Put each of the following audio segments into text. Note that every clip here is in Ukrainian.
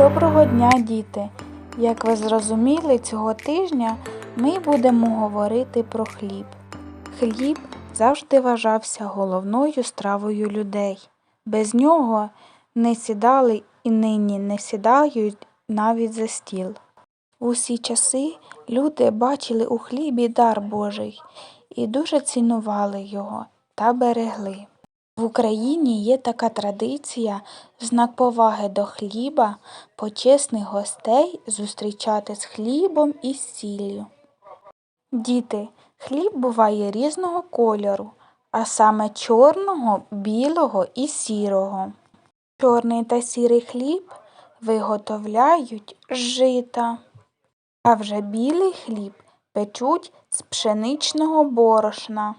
Доброго дня, діти! Як ви зрозуміли, цього тижня ми будемо говорити про хліб. Хліб завжди вважався головною стравою людей. Без нього не сідали і нині не сідають навіть за стіл. В усі часи люди бачили у хлібі дар Божий і дуже цінували його та берегли. В Україні є така традиція в знак поваги до хліба почесних гостей зустрічати з хлібом і сіллю. Діти, хліб буває різного кольору, а саме чорного, білого і сірого. Чорний та сірий хліб виготовляють з жита, а вже білий хліб печуть з пшеничного борошна.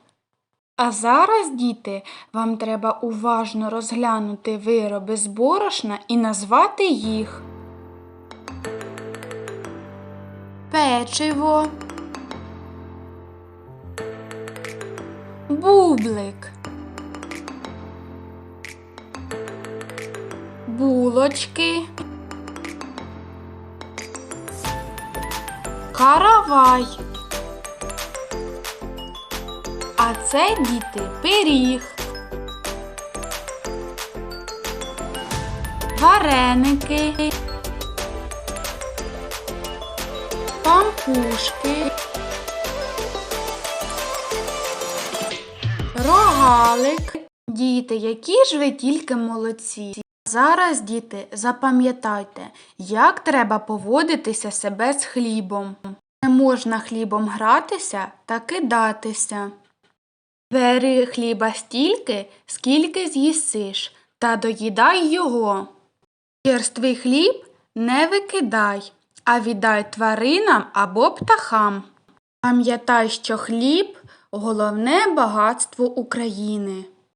А зараз, діти, вам треба уважно розглянути вироби з борошна і назвати їх. Печиво. Бублик. Булочки. Каравай. А це діти пиріг. Вареники. Пампушки. Рогалик. Діти, які ж ви тільки молодці. Зараз, діти, запам'ятайте, як треба поводитися себе з хлібом. Не можна хлібом гратися та кидатися. Бери хліба стільки, скільки з'їсиш, та доїдай його. Черствий хліб не викидай, а віддай тваринам або птахам. Пам'ятай, що хліб головне багатство України.